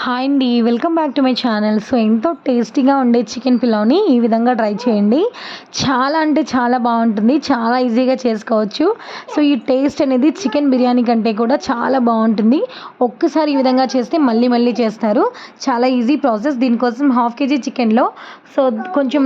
Hi అండి welcome back to my channel. So ఎంతో టేస్టీగా ఉండే చికెన్ పిలావ్ని ఈ విధంగా ట్రై చేయండి. చాలా అంటే చాలా బాగుంటుంది చాలా ఈజీగా చేసుకోవచ్చు. సో ఈ టేస్ట్ అనేది చికెన్ బిర్యానీ కంటే కూడా చాలా బాగుంటుంది. ఒక్కసారి ఈ విధంగా చేస్తే మళ్ళీ మళ్ళీ చేస్తారు. చాలా ఈజీ ప్రాసెస్. దీనికోసం హాఫ్ కేజీ చికెన్లో సో కొంచెం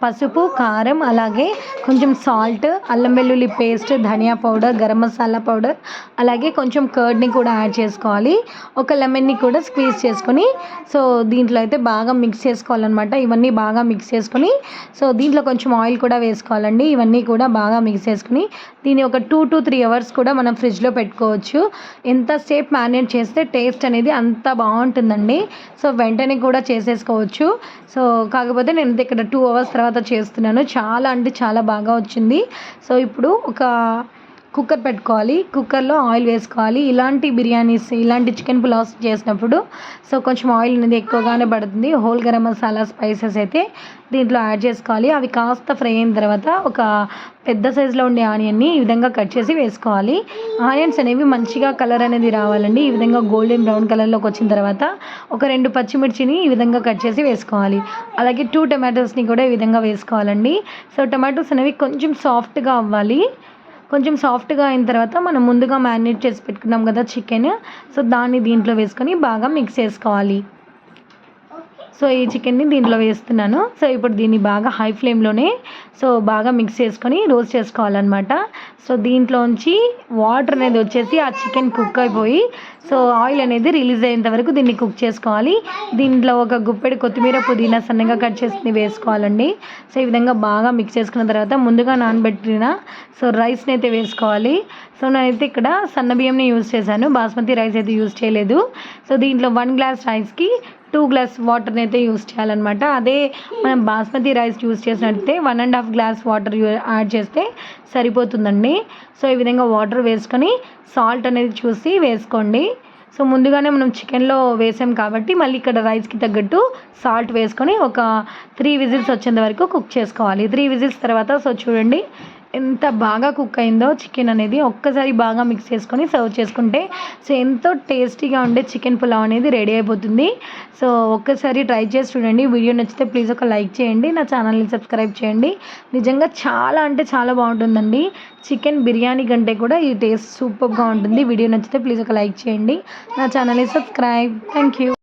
పసుపు కారం అలాగే కొంచెం సాల్ట్ అల్లం వెల్లుల్లి పేస్ట్ ధనియా పౌడర్ గరం మసాలా పౌడర్ అలాగే కొంచెం కర్డ్ని కూడా యాడ్ చేసుకోవాలి. ఒక లెమన్ని కూడా స్క్వీజ్ చేసుకొని సో దీంట్లో అయితే బాగా మిక్స్ చేసుకోవాలన్నమాట. ఇవన్నీ బాగా మిక్స్ చేసుకొని సో దీంట్లో కొంచెం ఆయిల్ కూడా వేసుకోవాలండి. ఇవన్నీ కూడా బాగా మిక్స్ చేసుకుని దీన్ని ఒక టూ టు త్రీ అవర్స్ కూడా మనం ఫ్రిడ్జ్లో పెట్టుకోవచ్చు. ఎంతసేపు మ్యారినేట్ చేస్తే టేస్ట్ అనేది అంత బాగుంటుందండి. సో వెంటనే కూడా చేసేసుకోవచ్చు. సో కాకపోతే నేను అయితే ఇక్కడ టూ అవర్స్ తర్వాత చేస్తున్నాను. చాలా అంటే చాలా బాగా వచ్చింది. సో ఇప్పుడు ఒక కుక్కర్ పెట్టుకోవాలి కుక్కర్లో ఆయిల్ వేసుకోవాలి. ఇలాంటి బిర్యానీస్ ఇలాంటి చికెన్ పులావ్స్ చేసినప్పుడు సో కొంచెం ఆయిల్ అనేది ఎక్కువగానే పడుతుంది. హోల్ గరం మసాలా స్పైసెస్ అయితే దీంట్లో యాడ్ చేసుకోవాలి. అవి కాస్త ఫ్రై అయిన తర్వాత ఒక పెద్ద సైజులో ఉండే ఆనియన్ని ఈ విధంగా కట్ చేసి వేసుకోవాలి. ఆనియన్స్ అనేవి మంచిగా కలర్ అనేది రావాలండి. ఈ విధంగా గోల్డెన్ బ్రౌన్ కలర్లోకి వచ్చిన తర్వాత ఒక రెండు పచ్చిమిర్చిని ఈ విధంగా కట్ చేసి వేసుకోవాలి. అలాగే టూ టమాటోస్ని కూడా ఈ విధంగా వేసుకోవాలండి. సో టమాటోస్ అనేవి కొంచెం సాఫ్ట్గా అవ్వాలి. కొంచెం సాఫ్ట్గా అయిన తర్వాత మనం ముందుగా మ్యారినేట్ చేసి పెట్టుకున్నాం కదా చికెన్. సో దాన్ని దీంట్లో వేసుకొని బాగా మిక్స్ చేసుకోవాలి. సో ఈ చికెన్ని దీంట్లో వేస్తున్నాను. సో ఇప్పుడు దీన్ని బాగా హై ఫ్లేమ్లోనే సో బాగా మిక్స్ చేసుకొని రోస్ట్ చేసుకోవాలన్నమాట. సో దీంట్లోంచి వాటర్ అనేది వచ్చేసి ఆ చికెన్ కుక్ అయిపోయి సో ఆయిల్ అనేది రిలీజ్ అయ్యేంత వరకు దీన్ని కుక్ చేసుకోవాలి. దీంట్లో ఒక గుప్పెడు కొత్తిమీర పుదీనా సన్నగా కట్ చేసి వేసుకోవాలండి. సో ఈ విధంగా బాగా మిక్స్ చేసుకున్న తర్వాత ముందుగా నానబెట్టిన సో రైస్ని అయితే వేసుకోవాలి. సో నేనైతే ఇక్కడ సన్న బియ్యంని యూజ్ చేశాను. బాస్మతి రైస్ అయితే యూజ్ చేయలేదు. సో దీంట్లో వన్ గ్లాస్ రైస్కి టూ గ్లాస్ వాటర్ని అయితే యూస్ చేయాలన్నమాట. అదే మనం బాస్మతి రైస్ యూస్ చేసినట్టే one and half glass water add చేస్తే సరిపోతుందండి. సో ఈ విధంగా వాటర్ వేసుకొని సాల్ట్ అనేది చూసి వేసుకోండి. సో ముందుగానే మనం చికెన్లో వేసాం కాబట్టి మళ్ళీ ఇక్కడ రైస్కి తగ్గట్టు సాల్ట్ వేసుకొని ఒక త్రీ విజిల్స్ వచ్చేంత వరకు కుక్ చేసుకోవాలి. త్రీ విజిల్స్ తర్వాత సో చూడండి ఎంత బాగా కుక్ అయిందో చికెన్ అనేది ఒక్కసారి బాగా మిక్స్ చేసుకొని సర్వ్ చేసుకుంటే సో ఎంతో టేస్టీగా ఉండే చికెన్ పులావ్ అనేది రెడీ అయిపోతుంది. సో ఒక్కసారి ట్రై చేసి చూడండి. వీడియో నచ్చితే ప్లీజ్ ఒక లైక్ చేయండి. నా ఛానల్ని సబ్స్క్రైబ్ చేయండి. నిజంగా చాలా అంటే చాలా బాగుంటుందండి. చికెన్ బిర్యానీ కంటే కూడా ఈ టేస్ట్ సూపర్గా ఉంటుంది. వీడియో నచ్చితే ప్లీజ్ ఒక లైక్ చేయండి. నా ఛానల్ని సబ్స్క్రైబ్ థ్యాంక్ యూ